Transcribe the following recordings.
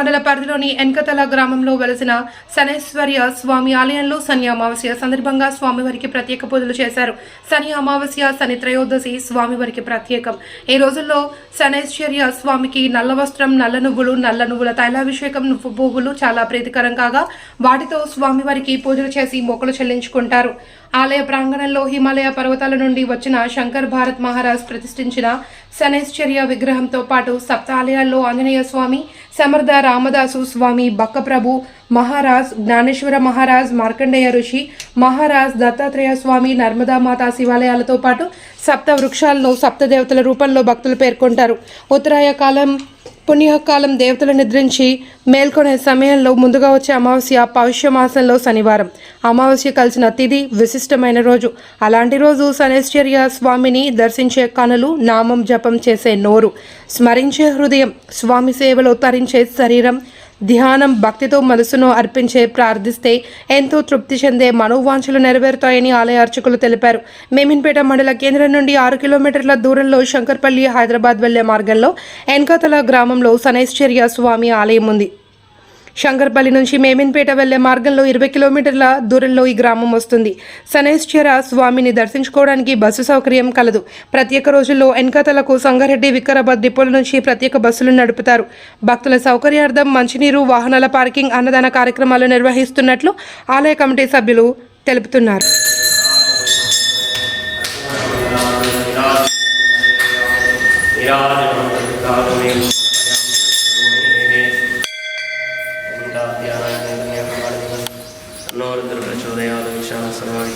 మండల పరిధిలోని ఎన్కతల గ్రామంలో వెలసిన శనేశ్వర్య స్వామి ఆలయంలో శని అమావాస్య సందర్భంగా స్వామివారికి ప్రత్యేక పూజలు చేశారు. శని అమావాస్య శని త్రయోదశి స్వామివారికి ప్రత్యేకం. ఈ రోజుల్లో శనేశ్వర్య స్వామికి నల్ల వస్త్రం నల్ల నువ్వులు నల్ల నువ్వుల తైలాభిషేకం నువ్వు పువ్వులు చాలా ప్రీతికరం కాగా వాటితో స్వామివారికి పూజలు చేసి మొక్కలు చెల్లించుకుంటారు. ఆలయ ప్రాంగణంలో హిమాలయ పర్వతాల నుండి వచ్చిన శంకర్ భారత్ మహారాజ్ ప్రతిష్ఠించిన శనైశ్చర్య విగ్రహంతో పాటు సప్త ఆలయాల్లో ఆంజనేయ స్వామి సమర్థ రామదాసు స్వామి బక్కప్రభు మహారాజ్ జ్ఞానేశ్వర మహారాజ్ మార్కండేయ ఋషి మహారాజ్ దత్తాత్రేయ స్వామి నర్మదా మాతా శివాలయాలతో పాటు సప్త వృక్షాల్లో సప్త దేవతల రూపంలో భక్తులు పేర్కొంటారు. ఉత్తరాయ కాలం పుణ్యకాలం దేవతలు నిద్రించి మేల్కొనే సమయంలో ముందుగా వచ్చే అమావాస్య పౌష్య మాసంలో శనివారం. అమావాస్య కలిసిన తిథి విశిష్టమైన రోజు. అలాంటి రోజు శనేశ్వర్య స్వామిని దర్శించే కనులు నామం జపం చేసే నోరు. స్మరించే హృదయం స్వామి సేవలో తరించే శరీరం ధ్యానం భక్తితో మనసును అర్పించే ప్రార్థిస్తే ఎంతో తృప్తి చెందే మనోవాంఛలు నెరవేరుతాయని ఆలయ అర్చకులు తెలిపారు. మేమిన్పేట మండల కేంద్రం నుండి ఆరు కిలోమీటర్ల దూరంలో శంకర్పల్లి హైదరాబాద్ వెళ్ళే మార్గంలో ఎన్కతల గ్రామంలో సనైశ్చర్య స్వామి ఆలయం ఉంది. శంకర్పల్లి నుంచి మేమిన్పేట వెళ్ళే మార్గంలో ఇరవై కిలోమీటర్ల దూరంలో ఈ గ్రామం వస్తుంది శనేశ్వర స్వామిని దర్శించుకోవడానికి బస్సు సౌకర్యం కలదు ప్రత్యేక రోజుల్లో ఎన్కతలకు సంగారెడ్డి వికారాబాద్ డిపోల నుంచి ప్రత్యేక బస్సులు నడుపుతారు భక్తుల సౌకర్యార్థం మంచినీరు వాహనాల పార్కింగ్ అన్నదాన కార్యక్రమాలు నిర్వహిస్తున్నట్లు ఆలయ కమిటీ సభ్యులు తెలుపుతున్నారు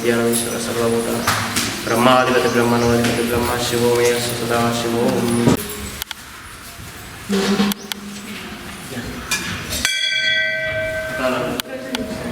ध्यानविश्वर सर्वभूता ब्रह्माधिपति ब्रह्मणोधिपति ब्रह्म शिवो मे अस्तु सदा शिवो Yeah.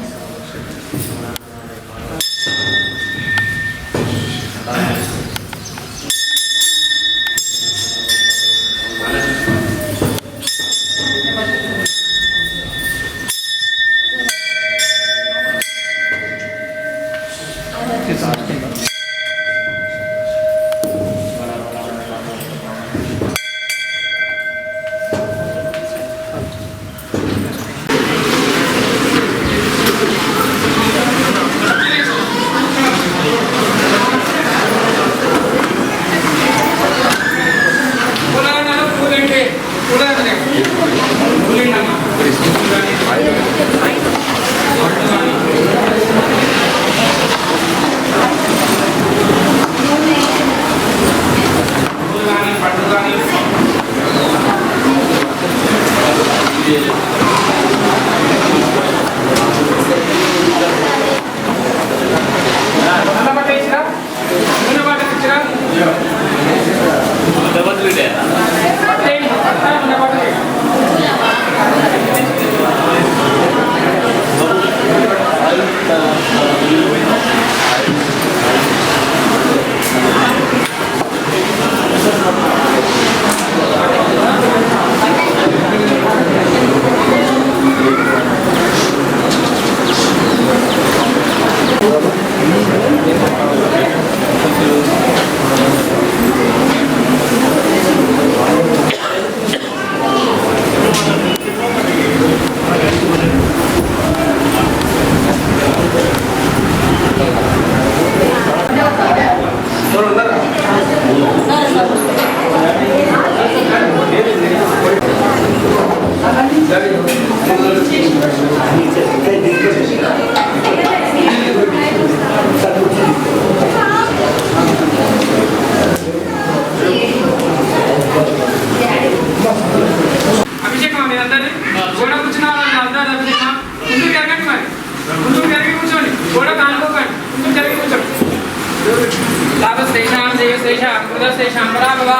జయస్తేషాం కృతస్తేషాం పరాభవ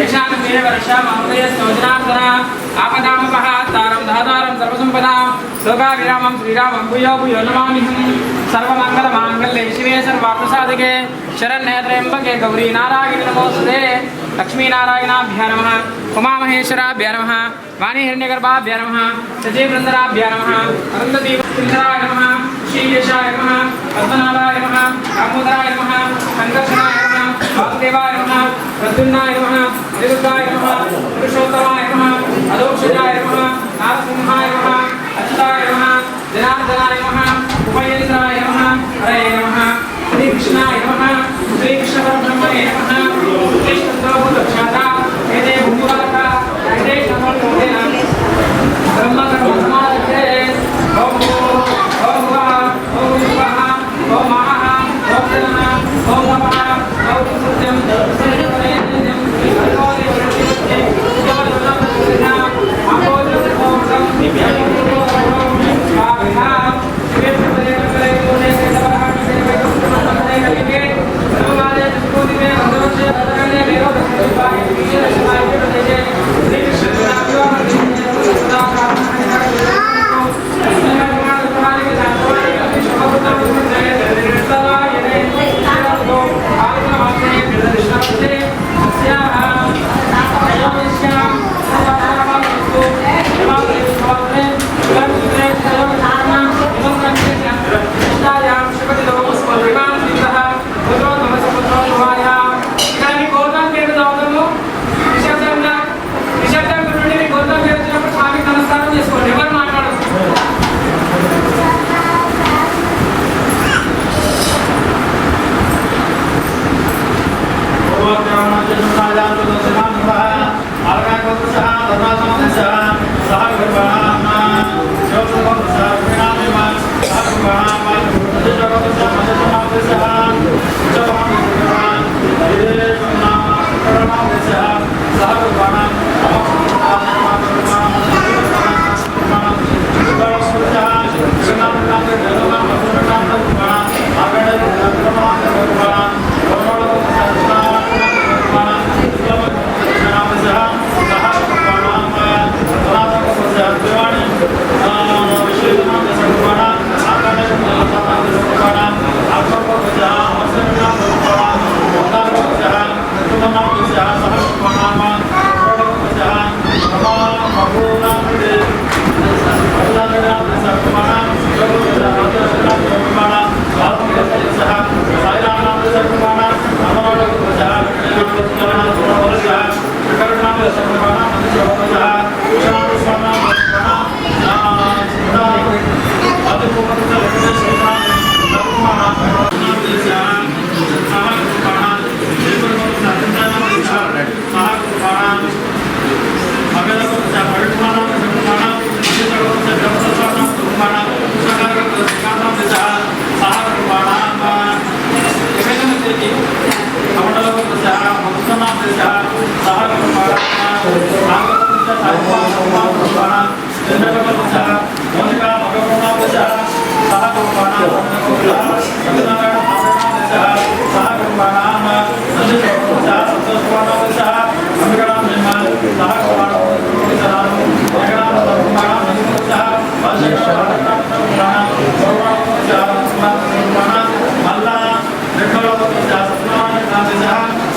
యశాం మే వర్షాం అమృతయ స్తోత్రాంతర ఆపదామపహ తారం దాతారం సర్వసంపదాం లోకా విరామం శ్రీరామం భూయో భూయో నమామిహం సర్వమంగళ మాంగళ్యే శివే సర్వార్థసాధకే శరణ్యే త్రయంబకే గౌరీ నారాయణ నమోస్తుతే లక్ష్మీనారాయణాభ్య నమ ఉమామహేశ్వరాభ్య నమ వాణిహిరణ్యగర్భాభ్య నమ సజీవృందరాభ్య నమ అరుంధదీపుందరాయ నమ శ్రీయేషాయ నమ పద్మనాభాయ నమ దామోదరాయ वासुदेवाय नमः, प्रद्युम्नाय नमः अनिरुद्धाय नमः, पुरुषोत्तमाय नमः अदोक्षजाय नमः, नारसिंहाय नमः, अच्युताय नमः, जनार्दनाय नमः उमयेन्द्राय नमः हरे नमः, श्रीकृष्णाय नमः, श्रीकृष्णपरब्रह्मणे नमः श्रीकृष्णद्रोभुदक्ष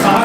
స్వామి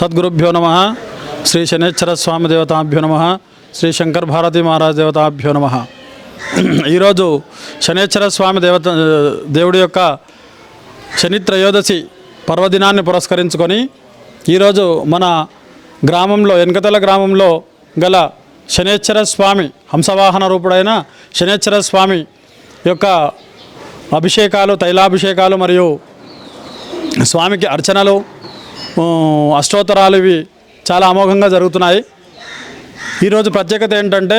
సద్గురుభ్యో నమ. శ్రీ శనేశ్వర స్వామి దేవతాభ్యో నమ. శ్రీ శంకర్ భారతి మహారాజ్ దేవతాభ్యో నమ. ఈరోజు శనేశ్వర స్వామి దేవత దేవుడి యొక్క శని త్రయోదశి పర్వదినాన్ని పురస్కరించుకొని ఈరోజు మన గ్రామంలో వెనకతల గ్రామంలో గల శనేశ్వర స్వామి హంసవాహన రూపుడైన శనేశ్వర స్వామి యొక్క అభిషేకాలు తైలాభిషేకాలు మరియు స్వామికి అర్చనలు అష్టోత్తరాలు ఇవి చాలా అమోఘంగా జరుగుతున్నాయి. ఈరోజు ప్రత్యేకత ఏంటంటే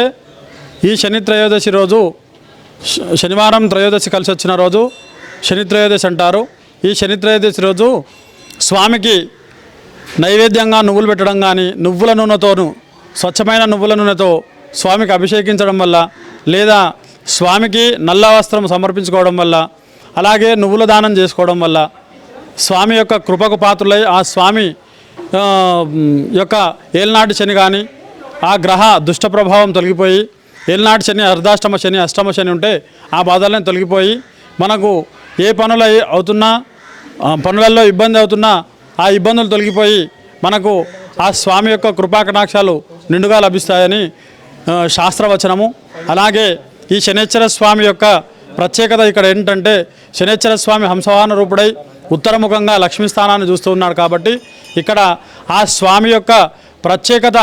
ఈ శని త్రయోదశి రోజు శనివారం త్రయోదశి కలిసి వచ్చిన రోజు శని త్రయోదశి అంటారు. ఈ శని త్రయోదశి రోజు స్వామికి నైవేద్యంగా నువ్వులు పెట్టడం కానీ నువ్వుల నూనెతోను స్వచ్ఛమైన నువ్వుల నూనెతో స్వామికి అభిషేకించడం వల్ల లేదా స్వామికి నల్ల వస్త్రం సమర్పించుకోవడం వల్ల అలాగే నువ్వుల దానం చేసుకోవడం వల్ల స్వామి యొక్క కృపకు పాత్రులై ఆ స్వామి యొక్క ఏల్నాటి శని కానీ ఆ గ్రహ దుష్ట ప్రభావం తొలగిపోయి ఏల్నాటి శని అర్ధాష్టమ శని అష్టమ శని ఉంటే ఆ బాధలను తొలగిపోయి మనకు ఏ పనులు అయి- అవుతున్నా పనులలో ఇబ్బంది అవుతున్నా ఆ ఇబ్బందులు తొలగిపోయి మనకు ఆ స్వామి యొక్క కృపాకటాక్షాలు నిండుగా లభిస్తాయని శాస్త్రవచనము. అలాగే ఈ శనేశ్వర స్వామి యొక్క ప్రత్యేకత ఇక్కడ ఏంటంటే శనేశ్వర స్వామి హంసవాహన రూపుడై ఉత్తరముఖంగా లక్ష్మీ స్థానాన్ని చూస్తూ ఉన్నాడు కాబట్టి ఇక్కడ ఆ స్వామి యొక్క ప్రత్యేకత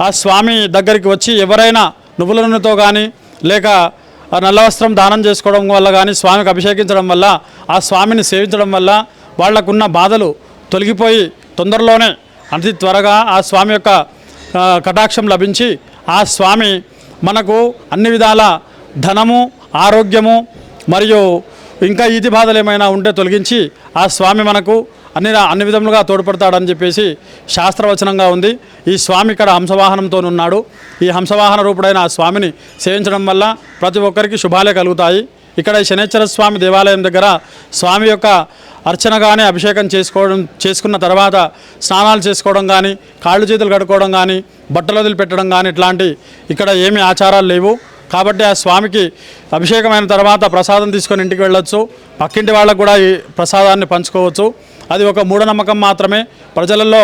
ఆ స్వామి దగ్గరికి వచ్చి ఎవరైనా నువ్వుల నూనెతో కానీ లేక నల్లవస్త్రం నల్ల వస్త్రం దానం చేసుకోవడం వల్ల కానీ స్వామికి అభిషేకించడం వల్ల ఆ స్వామిని సేవించడం వల్ల వాళ్ళకున్న బాధలు తొలగిపోయి తొందరలోనే అతి త్వరగా ఆ స్వామి యొక్క కటాక్షం లభించి ఆ స్వామి మనకు అన్ని విధాల ధనము ఆరోగ్యము మరియు ఇంకా ఈతి బాధలు ఏమైనా ఉంటే తొలగించి ఆ స్వామి మనకు అన్ని అన్ని విధములుగా తోడ్పడతాడని చెప్పేసి శాస్త్రవచనంగా ఉంది. ఈ స్వామి ఇక్కడ హంసవాహనంతో ఉన్నాడు. ఈ హంసవాహన రూపుడైన ఆ స్వామిని సేవించడం వల్ల ప్రతి ఒక్కరికి శుభాలే కలుగుతాయి. ఇక్కడ శనేశ్వర స్వామి దేవాలయం దగ్గర స్వామి యొక్క అర్చన కానీ అభిషేకం చేసుకోవడం చేసుకున్న తర్వాత స్నానాలు చేసుకోవడం కానీ కాళ్ళు చేతులు కడుక్కోవడం కానీ బట్టలు వదిలిపెట్టడం కానీ ఇట్లాంటి ఇక్కడ ఏమి ఆచారాలు లేవు. కాబట్టి ఆ స్వామికి అభిషేకమైన తర్వాత ప్రసాదం తీసుకొని ఇంటికి వెళ్ళొచ్చు. పక్కింటి వాళ్ళకు కూడా ఈ ప్రసాదాన్ని పంచుకోవచ్చు. అది ఒక మూఢనమ్మకం మాత్రమే. ప్రజలలో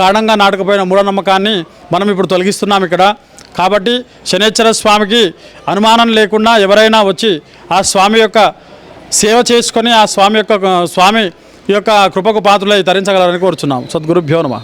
గాఢంగా నాటుకుపోయిన మూఢనమ్మకాన్ని మనం ఇప్పుడు తొలగిస్తున్నాం ఇక్కడ. కాబట్టి శనేశ్వర స్వామికి అనుమానం లేకుండా ఎవరైనా వచ్చి ఆ స్వామి యొక్క సేవ చేసుకొని ఆ స్వామి యొక్క స్వామి యొక్క కృపకు పాత్రలై తరించగలరని కోరుచున్నాం. సద్గురుభ్యో నమ.